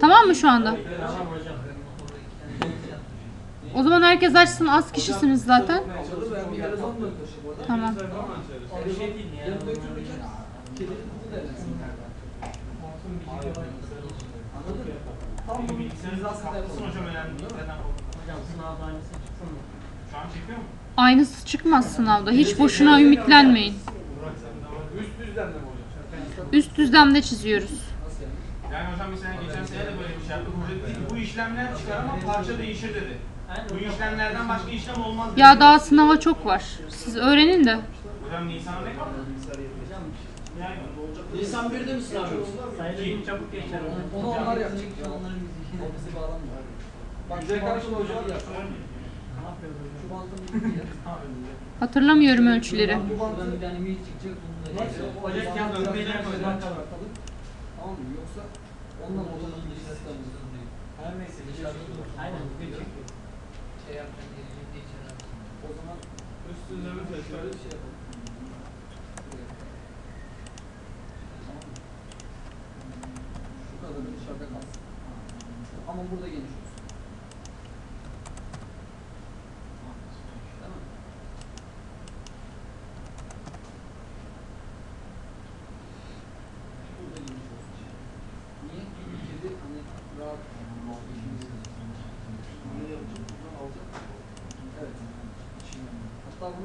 Tamam mı şu anda? O zaman herkes açsın. Az kişisiniz zaten. Tamam. Aynısı çıksın mı? Çıkmaz sınavda. Hiç boşuna ümitlenmeyin. Üst düzlemde mi? Üst düzlemde çiziyoruz. Yani? Hocam bir sene geçen sene de böyle bir şey yaptık. Hoca dedi ki bu işlemler çıkar ama parça değişir dedi. Bu işlemlerden başka işlem olmaz dedi. Ya daha sınava çok var. Siz öğrenin de. Hocam Nisan'a ne kaldı? Yani Nisan 1'de mi sınav yok? Sayılı çabuk geçer onu. Onlar yapacak. Hepsi bağlanmıyor. Bak şu kaç hocam. Hatırlamıyorum ölçüleri. Ama burada geniş olsun. Değil mi? Burada geniş olsun. Niye? Çünkü kedi hani rahat işimizi Bunu yapacak, buradan alacak. Evet. Hatta bunu biraz daha genişletebiliriz. Değil mi? Nasıl yaptı ya?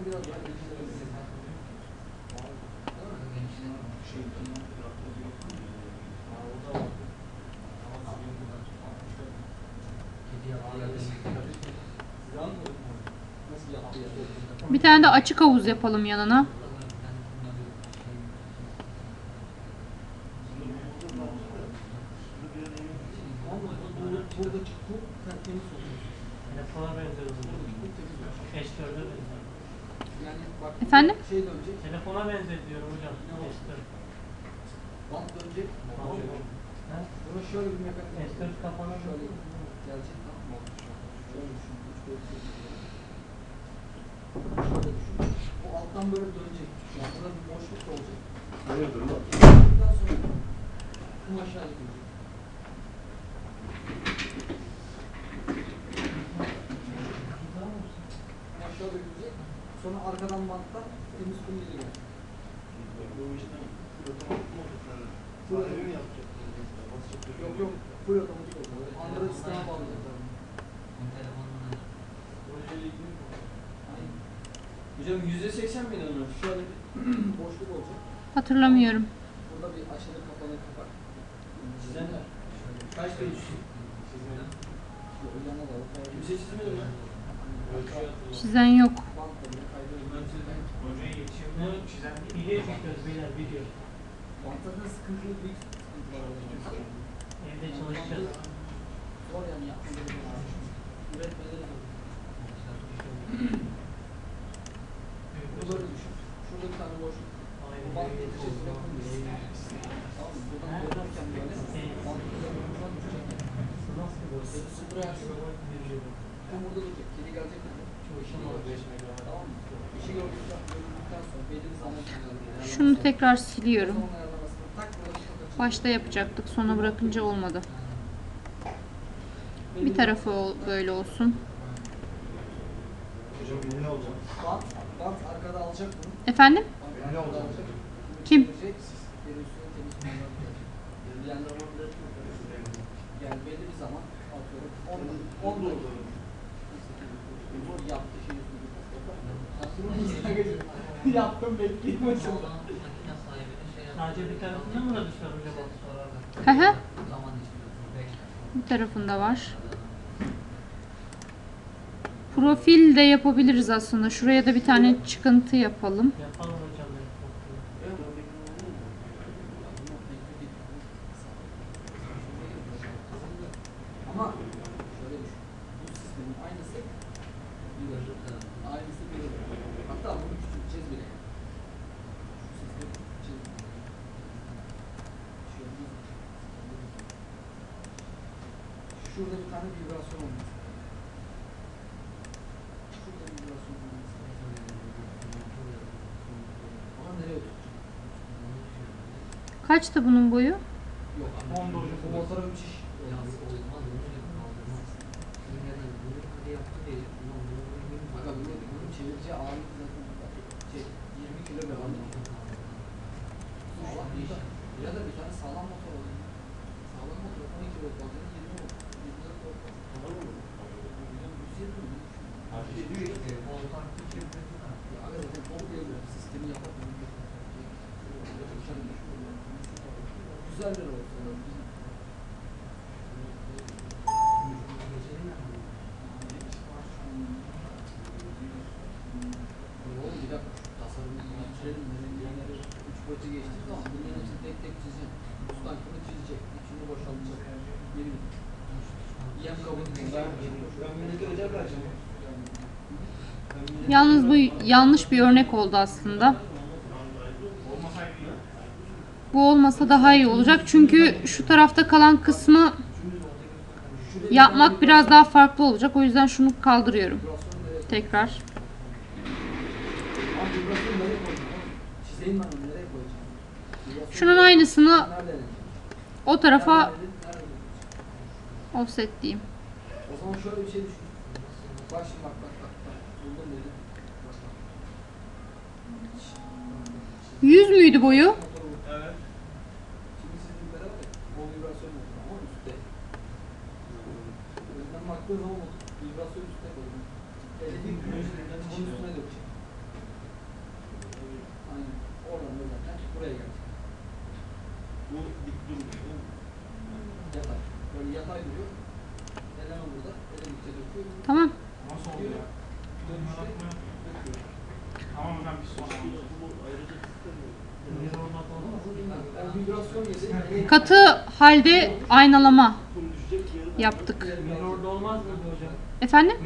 Bir tane de açık havuz yapalım yanına. Ama bu- buradaki kum temiz oluyor. Telefona benziyor hocam. Buradaki kum temiz oluyor. S4'e benziyor. Yani bak Efendim? şey dönecek, Telefona benziyor diyorum hocam. S4. bant dönecek. Ha? Bunu şöyle bir mekanizma. S4 kapanır. Şöyle gelecek tamam mı? Şöyle düşün. Üç boyut çekecek. Şöyle düşün. Bu alttan böyle dönecek. Yani burada bir boşluk da olacak. Bundan sonra kum aşağı gidecek. Kum aşağı dökülecek. Sonra arkadan banttan temiz kum gelecek. Yok yok. Full otomatik olacak. Android sisteme bağlayacaklar. Hocam yüzde seksen bin onlar. Şöyle bir boşluk olacak. Hatırlamıyorum. Burada bir açılır kapanır kapak. Çizenler. Kaç page? Şöyle yana da alıp Kimse çizmedi mi? Çizen yok. bantlarını kaydırır. Hocaya yetişimde çizen Video çekiyoruz beyler video. Bantlarda sıkıntılı büyük sıkıntı Evde çalışacağız. Zor yani tekrar siliyorum. Başta yapacaktık. Sona bırakınca olmadı. Bir tarafı böyle olsun. Bant, bant arkada alacak bunu. Efendim? Kim? Görecek, geri üstüne temiz kumlar koyacak. Yani yani belli bir zaman atıyorum 10 10 dakika. Bu yaptı üstüne. Yaptım bekleyeyim hocam. Sadece bir tarafında mı hocam? Hı hı. Bir tarafında var. Profil de yapabiliriz aslında. Şuraya da bir tane çıkıntı yapalım. Yapalım hocam. ben. Ama şöyle düşün. Bu sistemin aynısı bir Aynısı bir Hatta bunu küçülteceğiz bile. Şu sistemi küçülteceğiz. Şöyle Şurada bir tane vibrasyon olması lazım. Şurada bir vibrasyon olması lazım. Ama nereye oturtacağım? Kaçtı bunun boyu? Yok. 10 hocam. Bu motora müthiş. Aga bu ne? Bunun çevireceği ağırlık zaten şey 20 kilo be abi. Sağlam bir iş. Ya da bir tane sağlam motor alayım. Sağlam motor 12 volt bazen 20 volt. 24 volt. Tamam mı? Biliyorum 120 mi? Ya aga zaten çok iyi bir sistemi yapalım. Güzel bir olsun. Oğlum bir dakika şu tasarımı bitirelim. Merengileri üç boyuta geçtiği zaman bunların hepsini tek tek çizeceğim. Ustan kimi çizecek, içini boşaltacak. Yemin Yem kabını Ben, ben millete ödev vereceğim. Yalnız bu yanlış bir örnek oldu aslında. Bu olmasa daha iyi olacak. Çünkü şu tarafta kalan kısmı yapmak biraz daha farklı olacak. O yüzden şunu kaldırıyorum. Tekrar. Şunun aynısını o tarafa offset diyeyim. O zaman şöyle bir şey düşün. Bak bak bak bak. Buldum dedim. Bak bak. 100 müydü boyu? Motoru bu. Evet. Şimdi sizin beraber o vibrasyon motoru ama üstte. Önden baktığın zaman o vibrasyon üstte koydum. Elektrik bunun üstüne dökeceğim. Aynen. Oradan da zaten buraya gelecek. Bu dik durmuyor. Yatay. Böyle yatay duruyor. Eleme burada. Elemikçe döküyor. Tamam. Nasıl oldu ya? Dönüşte döküyor. Tamam hocam vibrasyon yedi. Katı halde aynalama yaptık. Mirror'da olmaz mıydı hocam? Efendim?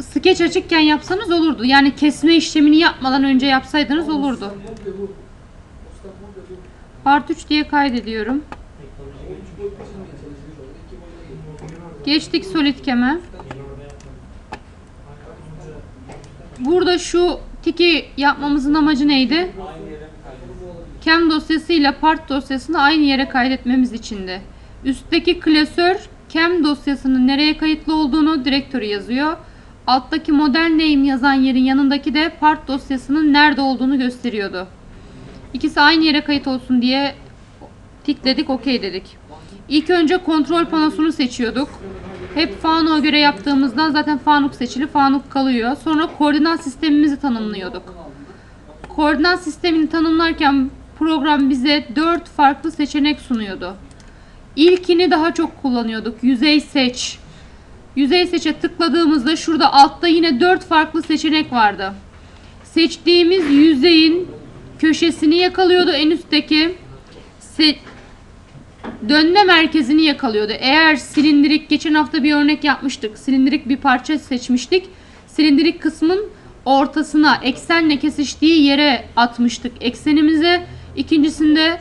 Skeç açıkken yapsanız olurdu. Yani kesme işlemini yapmadan önce yapsaydınız olurdu. Part 3 diye kaydediyorum. Geçtik solid keme. Burada şu tiki yapmamızın amacı neydi? Cam dosyasıyla part dosyasını aynı yere kaydetmemiz içindi. Üstteki klasör cam dosyasının nereye kayıtlı olduğunu direktörü yazıyor. Alttaki model name yazan yerin yanındaki de part dosyasının nerede olduğunu gösteriyordu. İkisi aynı yere kayıt olsun diye tikledik, okey dedik. İlk önce kontrol panosunu seçiyorduk. Hep Fanuc'a göre yaptığımızdan zaten Fanuc seçili, Fanuc kalıyor. Sonra koordinat sistemimizi tanımlıyorduk. Koordinat sistemini tanımlarken program bize 4 farklı seçenek sunuyordu. İlkini daha çok kullanıyorduk. Yüzey seç. Yüzey seçe tıkladığımızda şurada altta yine 4 farklı seçenek vardı. Seçtiğimiz yüzeyin köşesini yakalıyordu en üstteki. Se- dönme merkezini yakalıyordu. Eğer silindirik geçen hafta bir örnek yapmıştık. Silindirik bir parça seçmiştik. Silindirik kısmın ortasına eksenle kesiştiği yere atmıştık eksenimize. İkincisinde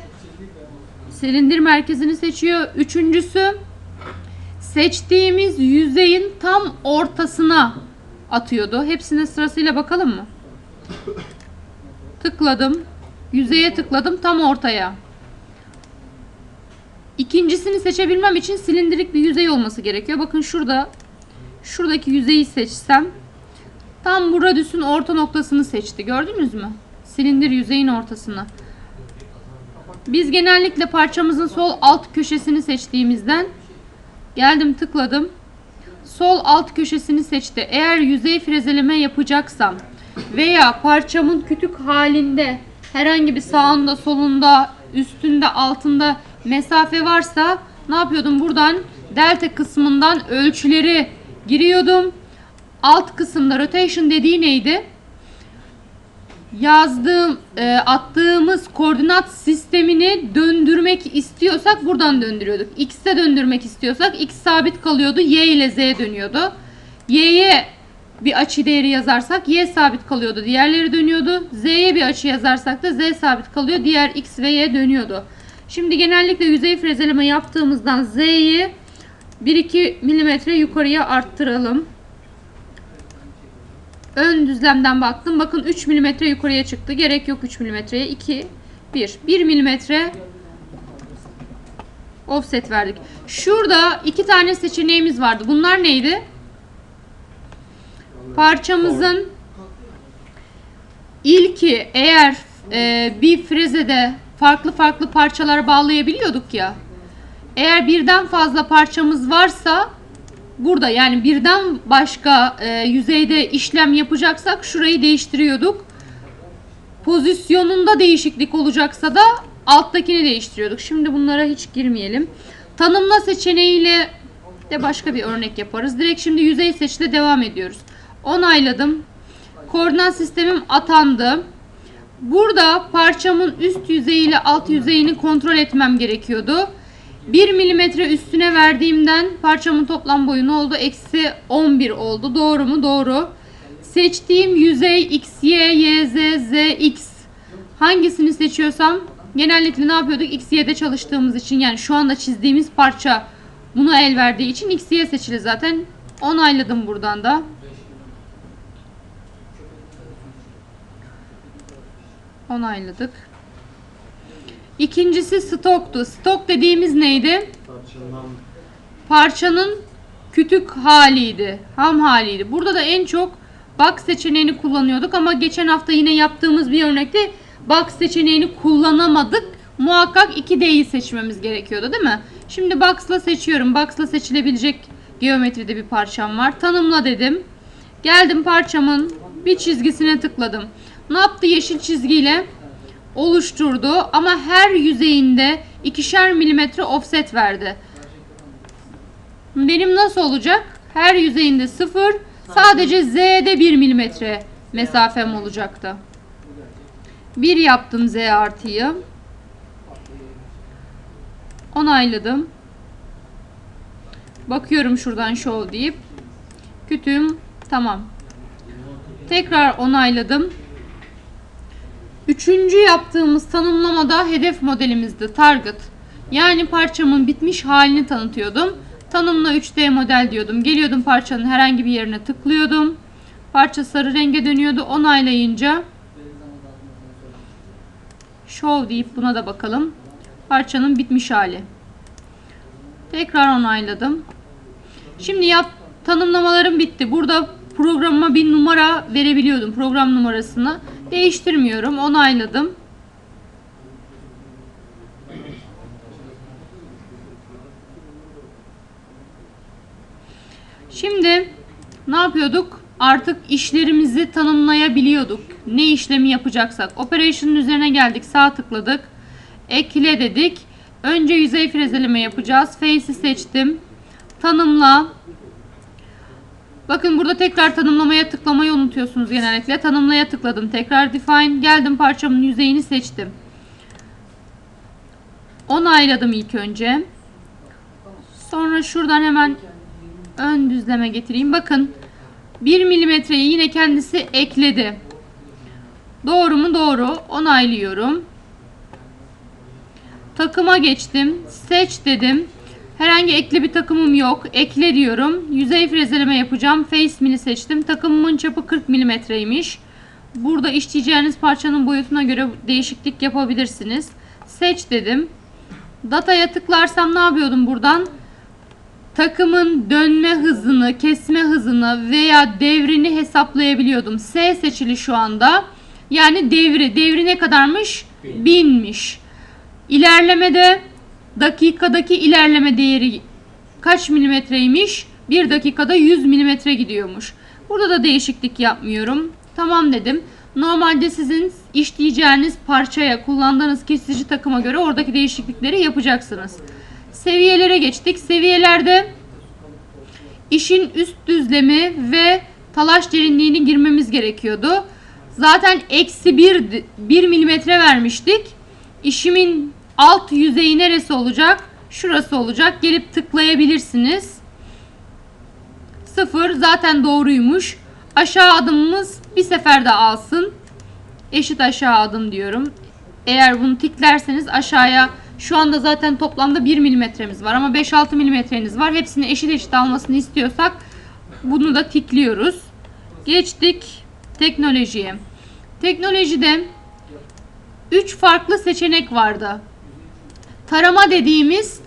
silindir merkezini seçiyor. Üçüncüsü seçtiğimiz yüzeyin tam ortasına atıyordu. Hepsine sırasıyla bakalım mı? Tıkladım. Yüzeye tıkladım tam ortaya. İkincisini seçebilmem için silindirik bir yüzey olması gerekiyor. Bakın şurada şuradaki yüzeyi seçsem tam bu radüsün orta noktasını seçti. Gördünüz mü? Silindir yüzeyin ortasını. Biz genellikle parçamızın sol alt köşesini seçtiğimizden geldim tıkladım. Sol alt köşesini seçti. Eğer yüzey frezeleme yapacaksam veya parçamın kütük halinde herhangi bir sağında, solunda, üstünde, altında mesafe varsa ne yapıyordum? Buradan delta kısmından ölçüleri giriyordum. Alt kısımda rotation dediği neydi? Yazdığım, e, attığımız koordinat sistemini döndürmek istiyorsak buradan döndürüyorduk. X'e döndürmek istiyorsak X sabit kalıyordu. Y ile Z dönüyordu. Y'ye bir açı değeri yazarsak Y sabit kalıyordu. Diğerleri dönüyordu. Z'ye bir açı yazarsak da Z sabit kalıyor. Diğer X ve Y dönüyordu. Şimdi genellikle yüzey frezeleme yaptığımızdan Z'yi 1-2 milimetre yukarıya arttıralım. Ön düzlemden baktım. Bakın 3 mm yukarıya çıktı. Gerek yok 3 mm'ye. 2 1. 1 milimetre offset verdik. Şurada iki tane seçeneğimiz vardı. Bunlar neydi? Parçamızın ilki eğer e, bir frezede farklı farklı parçalar bağlayabiliyorduk ya. Eğer birden fazla parçamız varsa burada yani birden başka e, yüzeyde işlem yapacaksak şurayı değiştiriyorduk. Pozisyonunda değişiklik olacaksa da alttakini değiştiriyorduk. Şimdi bunlara hiç girmeyelim. Tanımla seçeneğiyle de başka bir örnek yaparız. Direkt şimdi yüzey seçle devam ediyoruz. Onayladım. Koordinat sistemim atandı. Burada parçamın üst yüzeyi ile alt yüzeyini kontrol etmem gerekiyordu. 1 milimetre üstüne verdiğimden parçamın toplam boyu ne oldu? Eksi 11 oldu. Doğru mu? Doğru. Seçtiğim yüzey x, y, y, z, z, x. Hangisini seçiyorsam genellikle ne yapıyorduk? X, y'de çalıştığımız için yani şu anda çizdiğimiz parça buna el verdiği için x, y seçili zaten. Onayladım buradan da. Onayladık. İkincisi stoktu. Stok dediğimiz neydi? Parçalan. Parçanın kütük haliydi. Ham haliydi. Burada da en çok box seçeneğini kullanıyorduk ama geçen hafta yine yaptığımız bir örnekte box seçeneğini kullanamadık. Muhakkak 2D'yi seçmemiz gerekiyordu değil mi? Şimdi box'la seçiyorum. Box'la seçilebilecek geometride bir parçam var. Tanımla dedim. Geldim parçamın bir çizgisine tıkladım. Ne yaptı yeşil çizgiyle? Oluşturdu ama her yüzeyinde ikişer milimetre offset verdi. Benim nasıl olacak? Her yüzeyinde 0, sadece Z'de 1 milimetre mesafem olacaktı. 1 yaptım Z artıyı. Onayladım. Bakıyorum şuradan show deyip. Kütüğüm tamam. Tekrar onayladım. Üçüncü yaptığımız tanımlamada hedef modelimizdi target. Yani parçamın bitmiş halini tanıtıyordum. Tanımla 3D model diyordum. Geliyordum parçanın herhangi bir yerine tıklıyordum. Parça sarı renge dönüyordu. Onaylayınca show deyip buna da bakalım. Parçanın bitmiş hali. Tekrar onayladım. Şimdi yap tanımlamalarım bitti. Burada programıma bir numara verebiliyordum. Program numarasını. Değiştirmiyorum. Onayladım. Şimdi ne yapıyorduk? Artık işlerimizi tanımlayabiliyorduk. Ne işlemi yapacaksak. Operation'ın üzerine geldik. Sağ tıkladık. Ekle dedik. Önce yüzey frezeleme yapacağız. Face'i seçtim. Tanımla. Bakın burada tekrar tanımlamaya tıklamayı unutuyorsunuz genellikle. Tanımlaya tıkladım. Tekrar define. Geldim parçamın yüzeyini seçtim. Onayladım ilk önce. Sonra şuradan hemen ön düzleme getireyim. Bakın 1 milimetreyi yine kendisi ekledi. Doğru mu? Doğru. Onaylıyorum. Takıma geçtim. Seç dedim. Herhangi ekli bir takımım yok. Ekle diyorum. Yüzey frezeleme yapacağım. Face mini seçtim. Takımımın çapı 40 milimetreymiş. Burada işleyeceğiniz parçanın boyutuna göre değişiklik yapabilirsiniz. Seç dedim. Dataya tıklarsam ne yapıyordum buradan? Takımın dönme hızını, kesme hızını veya devrini hesaplayabiliyordum. S seçili şu anda. Yani devri. Devri ne kadarmış? Binmiş. İlerlemede dakikadaki ilerleme değeri kaç milimetreymiş? 1 dakikada 100 milimetre gidiyormuş. Burada da değişiklik yapmıyorum. Tamam dedim. Normalde sizin işleyeceğiniz parçaya kullandığınız kesici takıma göre oradaki değişiklikleri yapacaksınız. Seviyelere geçtik. Seviyelerde işin üst düzlemi ve talaş derinliğini girmemiz gerekiyordu. Zaten eksi 1, 1 milimetre vermiştik. İşimin alt yüzeyi neresi olacak? Şurası olacak. Gelip tıklayabilirsiniz. 0 zaten doğruymuş. Aşağı adımımız bir seferde alsın. Eşit aşağı adım diyorum. Eğer bunu tiklerseniz aşağıya şu anda zaten toplamda 1 milimetremiz var ama 5-6 milimetreniz var. Hepsini eşit eşit almasını istiyorsak bunu da tikliyoruz. Geçtik teknolojiye. Teknolojide 3 farklı seçenek vardı. Tarama dediğimiz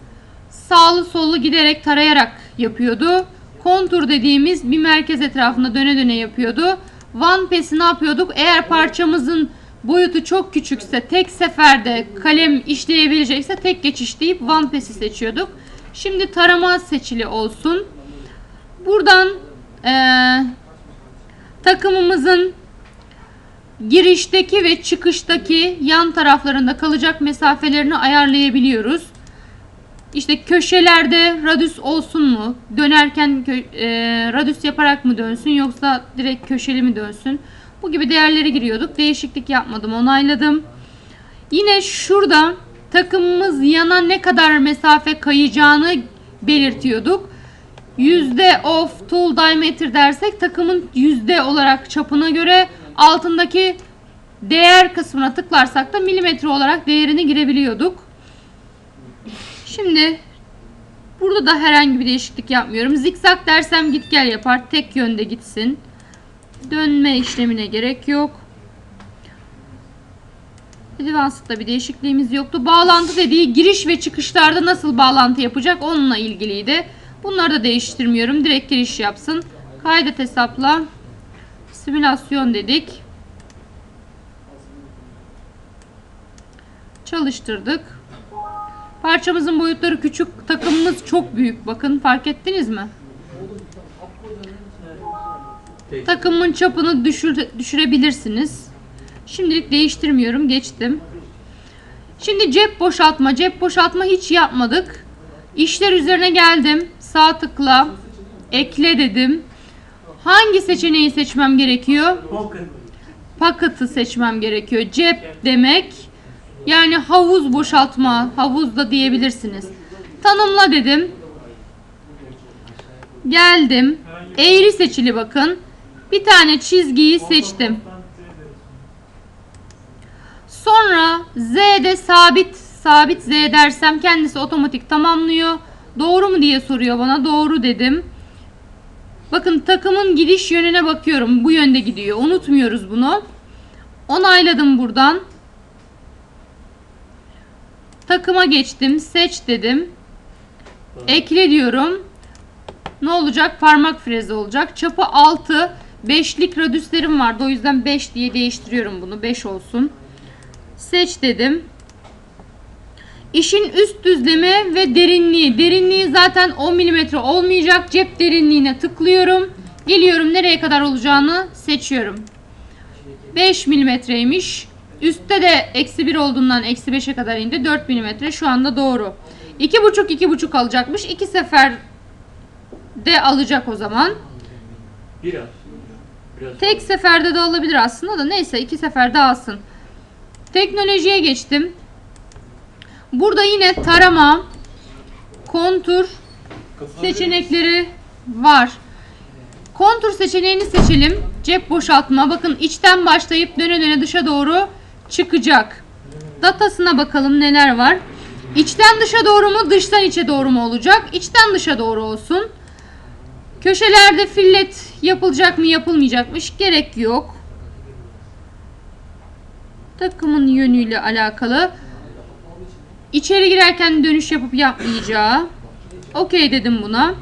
sağlı sollu giderek tarayarak yapıyordu. Kontur dediğimiz bir merkez etrafında döne döne yapıyordu. One Pass'i ne yapıyorduk? Eğer parçamızın boyutu çok küçükse tek seferde kalem işleyebilecekse tek geçiş deyip One Pass'i seçiyorduk. Şimdi tarama seçili olsun. Buradan eee, takımımızın girişteki ve çıkıştaki yan taraflarında kalacak mesafelerini ayarlayabiliyoruz. İşte köşelerde radius olsun mu? Dönerken e, radius yaparak mı dönsün yoksa direkt köşeli mi dönsün? Bu gibi değerlere giriyorduk. Değişiklik yapmadım, onayladım. Yine şurada takımımız yana ne kadar mesafe kayacağını belirtiyorduk. Yüzde of tool diameter dersek takımın yüzde olarak çapına göre altındaki değer kısmına tıklarsak da milimetre olarak değerini girebiliyorduk. Şimdi burada da herhangi bir değişiklik yapmıyorum. Zikzak dersem git gel yapar. Tek yönde gitsin. Dönme işlemine gerek yok. Advanced'da bir değişikliğimiz yoktu. Bağlantı dediği giriş ve çıkışlarda nasıl bağlantı yapacak onunla ilgiliydi. Bunları da değiştirmiyorum. Direkt giriş yapsın. Kaydet hesapla. Simülasyon dedik. Çalıştırdık. Parçamızın boyutları küçük, takımımız çok büyük. Bakın fark ettiniz mi? Takımın çapını düşür, düşürebilirsiniz. Şimdilik değiştirmiyorum. Geçtim. Şimdi cep boşaltma. Cep boşaltma hiç yapmadık. İşler üzerine geldim. Sağ tıkla. Ekle dedim. Hangi seçeneği seçmem gerekiyor? Pocket. Pocket'ı seçmem gerekiyor. Cep demek. Yani havuz boşaltma. Havuz da diyebilirsiniz. Tanımla dedim. Geldim. Eğri seçili bakın. Bir tane çizgiyi seçtim. Sonra Z'de sabit sabit Z dersem kendisi otomatik tamamlıyor. Doğru mu diye soruyor bana. Doğru dedim. Bakın takımın gidiş yönüne bakıyorum. Bu yönde gidiyor. Unutmuyoruz bunu. Onayladım buradan. Takıma geçtim. Seç dedim. Ekle diyorum. Ne olacak? Parmak frezi olacak. Çapı 6. 5'lik radüslerim vardı. O yüzden 5 diye değiştiriyorum bunu. 5 olsun. Seç dedim. İşin üst düzleme ve derinliği. Derinliği zaten 10 mm olmayacak. Cep derinliğine tıklıyorum. Geliyorum nereye kadar olacağını seçiyorum. 5 milimetreymiş. Üstte de eksi 1 olduğundan eksi 5'e kadar indi. 4 milimetre şu anda doğru. 2,5 2,5 alacakmış. 2 sefer de alacak o zaman. Biraz. Biraz. Tek seferde de alabilir aslında da neyse iki seferde alsın. Teknolojiye geçtim. Burada yine tarama, kontur seçenekleri var. Kontur seçeneğini seçelim. Cep boşaltma. Bakın içten başlayıp döne döne dışa doğru çıkacak. Datasına bakalım neler var. İçten dışa doğru mu, dıştan içe doğru mu olacak? İçten dışa doğru olsun. Köşelerde fillet yapılacak mı yapılmayacakmış gerek yok. Takımın yönüyle alakalı. İçeri girerken dönüş yapıp yapmayacağı. Okey dedim buna.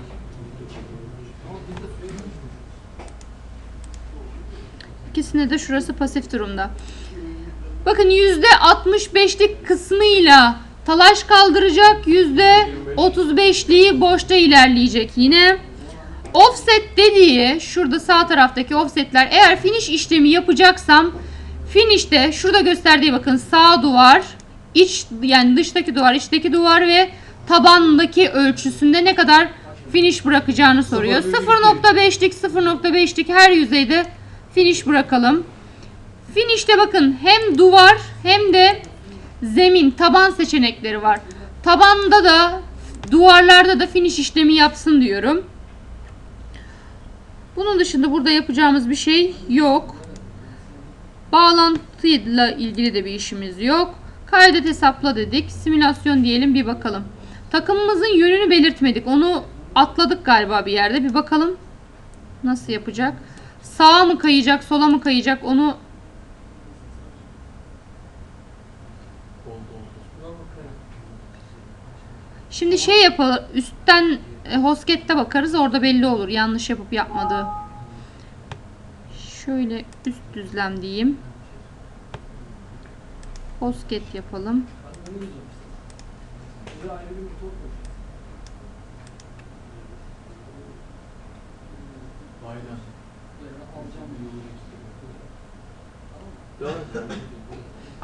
İkisine de şurası pasif durumda. Bakın %65'lik kısmıyla talaş kaldıracak. %35'liği boşta ilerleyecek yine. Offset dediği şurada sağ taraftaki offsetler eğer finish işlemi yapacaksam finish'te şurada gösterdiği bakın sağ duvar iç yani dıştaki duvar içteki duvar ve tabandaki ölçüsünde ne kadar finish bırakacağını soruyor. 0.5'lik 0.5'lik her yüzeyde finish bırakalım. Finish'te bakın hem duvar hem de zemin taban seçenekleri var. Tabanda da duvarlarda da finish işlemi yapsın diyorum. Bunun dışında burada yapacağımız bir şey yok. Bağlantıyla ilgili de bir işimiz yok. Kaydet hesapla dedik. Simülasyon diyelim bir bakalım. Takımımızın yönünü belirtmedik. Onu atladık galiba bir yerde. Bir bakalım nasıl yapacak. Sağa mı kayacak, sola mı kayacak onu Şimdi şey yapalım. Üstten e, hoskette bakarız. Orada belli olur. Yanlış yapıp yapmadığı. Şöyle üst düzlem diyeyim. Doğru.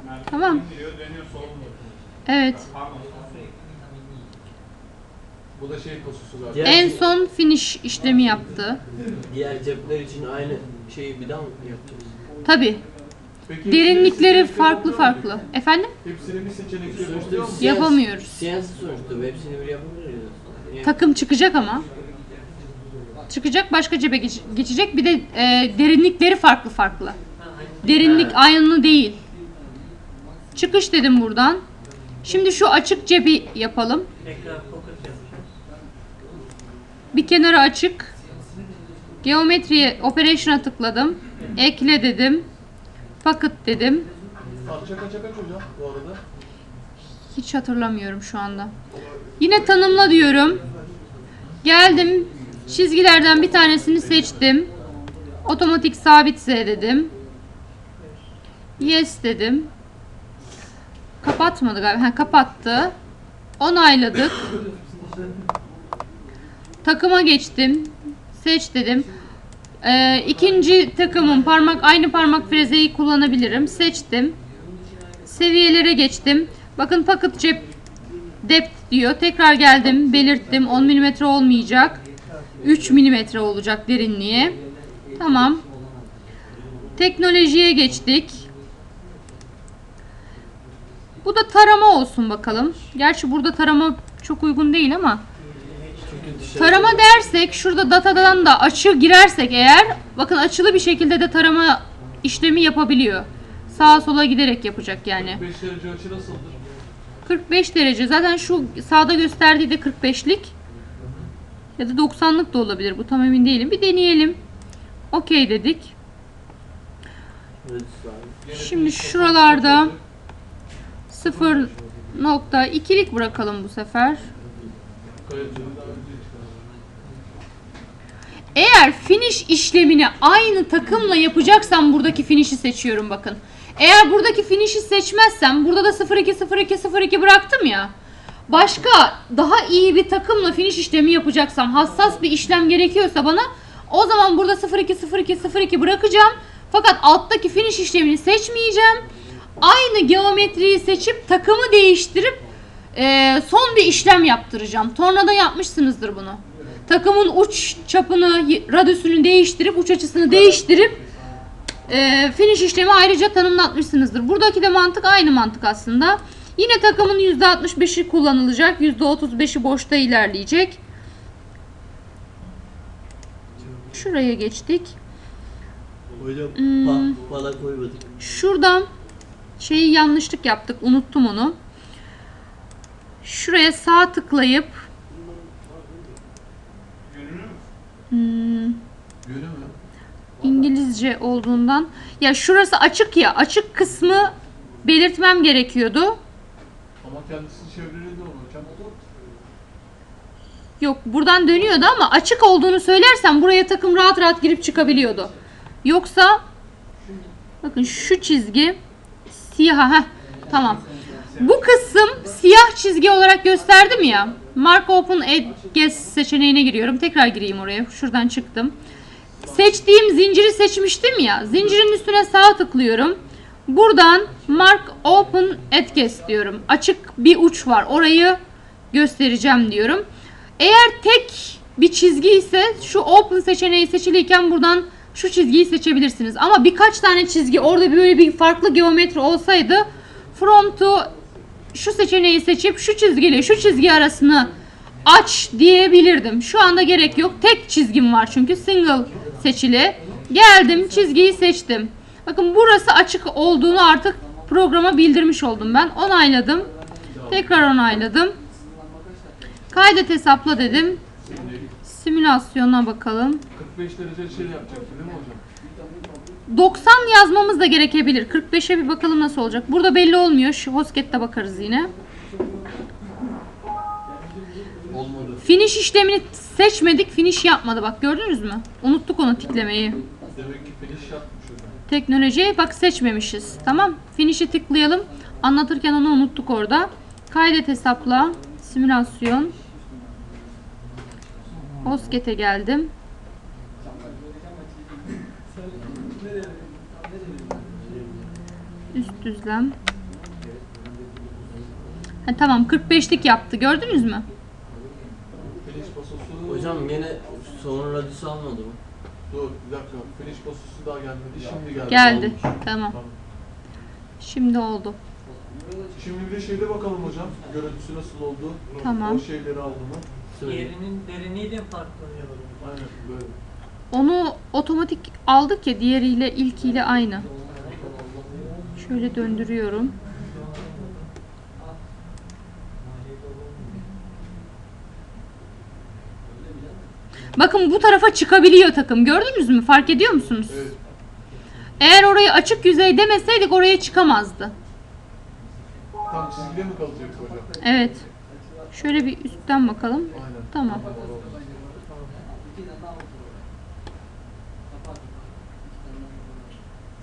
Merkez Tamam. Evet. Bu da şey kosusu zaten. Diğer, En son finish işlemi yaptı. diğer cepler için aynı şeyi bir daha mı yapacağız? Tabi. Peki Derinlikleri farklı farklı. muyuz? Efendim? Hepsinin bir seçenekleri Sonuçta oluyor mu? Yapamıyoruz. CNC sonuçta hepsini bir yapabiliriz. Niye? Takım çıkacak ama. Çıkacak başka cebe geç- geçecek. Bir de e, derinlikleri farklı farklı. Derinlik Evet. aynı değil. Çıkış dedim buradan. Şimdi şu açık cebi yapalım. Bir kenara açık. Geometriye operation'a tıkladım. Ekle dedim. Pocket dedim. Parça kaça kaç hocam bu arada? Hiç hatırlamıyorum şu anda. Yine tanımla diyorum. Geldim. Çizgilerden bir tanesini seçtim. Otomatik sabit Z dedim. Yes dedim. Kapatmadı galiba. Ha, kapattı. Onayladık. Takıma geçtim. Seç dedim. Ee, ikinci takımın parmak aynı parmak frezeyi kullanabilirim. Seçtim. Seviyelere geçtim. Bakın pocket cep depth diyor. Tekrar geldim. Belirttim. 10 mm olmayacak. 3 mm olacak derinliği. Tamam. Teknolojiye geçtik. Bu da tarama olsun bakalım. Gerçi burada tarama çok uygun değil ama. Tarama dersek şurada datadan da açı girersek eğer bakın açılı bir şekilde de tarama işlemi yapabiliyor. Sağa sola giderek yapacak yani. 5 derece açı nasıldır? 45 derece. Zaten şu sağda gösterdiği de 45'lik. Ya da 90'lık da olabilir. Bu tam emin değilim. Bir deneyelim. Okey dedik. Şimdi şuralarda 0.2'lik bırakalım bu sefer. Kayıtları daha önce çıkardım. Eğer finish işlemini aynı takımla yapacaksam buradaki finish'i seçiyorum bakın. Eğer buradaki finish'i seçmezsem burada da 0-2-0-2-0-2 bıraktım ya. Başka daha iyi bir takımla finish işlemi yapacaksam hassas bir işlem gerekiyorsa bana o zaman burada 0-2-0-2-0-2 bırakacağım. Fakat alttaki finish işlemini seçmeyeceğim. Aynı geometriyi seçip takımı değiştirip eee, son bir işlem yaptıracağım. Tornada yapmışsınızdır bunu. Takımın uç çapını, radyüsünü değiştirip, uç açısını değiştirip eee, finish işlemi ayrıca tanımlatmışsınızdır. Buradaki de mantık aynı mantık aslında. Yine takımın %65'i kullanılacak. %35'i boşta ilerleyecek. Şuraya geçtik. Hocam Hmm. koymadık. Şuradan şeyi yanlışlık yaptık. Unuttum onu. Şuraya sağ tıklayıp Görünür mü? Hmm? İngilizce olduğundan ya şurası açık ya açık kısmı belirtmem gerekiyordu. Ama kendisi çevreliydi onu. Yok buradan dönüyordu ama açık olduğunu söylersem buraya takım rahat rahat girip çıkabiliyordu. Yoksa bakın şu çizgi siyah heh, tamam. Bu kısım siyah çizgi olarak gösterdim ya. Mark Open Edges seçeneğine giriyorum. Tekrar gireyim oraya. Şuradan çıktım. Seçtiğim zinciri seçmiştim ya. Zincirin üstüne sağ tıklıyorum. Buradan Mark Open Edges diyorum. Açık bir uç var. Orayı göstereceğim diyorum. Eğer tek bir çizgi ise şu Open seçeneği seçiliyken buradan şu çizgiyi seçebilirsiniz. Ama birkaç tane çizgi orada böyle bir farklı geometri olsaydı From to şu seçeneği seçip şu çizgiyle şu çizgi arasını aç diyebilirdim. Şu anda gerek yok. Tek çizgim var çünkü single seçili. Geldim çizgiyi seçtim. Bakın burası açık olduğunu artık programa bildirmiş oldum ben. Onayladım. Tekrar onayladım. Kaydet hesapla dedim. Simülasyona bakalım. 45 derece şey yapacaksın değil mi hocam? 90 yazmamız da gerekebilir. 45'e bir bakalım nasıl olacak. Burada belli olmuyor. Şu Hosket'te bakarız yine. Olmadı. Finish işlemini seçmedik. Finish yapmadı bak gördünüz mü? Unuttuk onu tiklemeyi. Demek ki finish yapmış hocam. Teknolojiyi bak seçmemişiz. Tamam. Finish'i tıklayalım. Anlatırken onu unuttuk orada. Kaydet hesapla. Simülasyon. Osket'e geldim. Üst düzlem. Ha, tamam 45'lik yaptı. Gördünüz mü? Hocam gene son radyosu almadı mı? Dur bir dakika. Finish pasosu daha gelmedi. Şimdi geldi. Geldi. olmuş. Tamam. Tamam. Şimdi oldu. Şimdi bir de şeyde bakalım hocam. Görüntüsü nasıl oldu? Tamam. O şeyleri aldı mı? Söyle. Yerinin derinliği de farklı. Aynen böyle. Onu otomatik aldık ya diğeriyle ilkiyle aynı. Şöyle döndürüyorum. Bakın bu tarafa çıkabiliyor takım. Gördünüz mü? Fark ediyor musunuz? Evet. Eğer orayı açık yüzey demeseydik oraya çıkamazdı. Tam çizgide mi kalacak hocam? Evet. Şöyle bir üstten bakalım. Aynen. Tamam.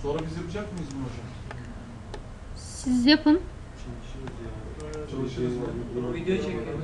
Sonra biz yapacak mıyız bunu hocam? Siz yapın. Çalışırız? Video çekiyoruz.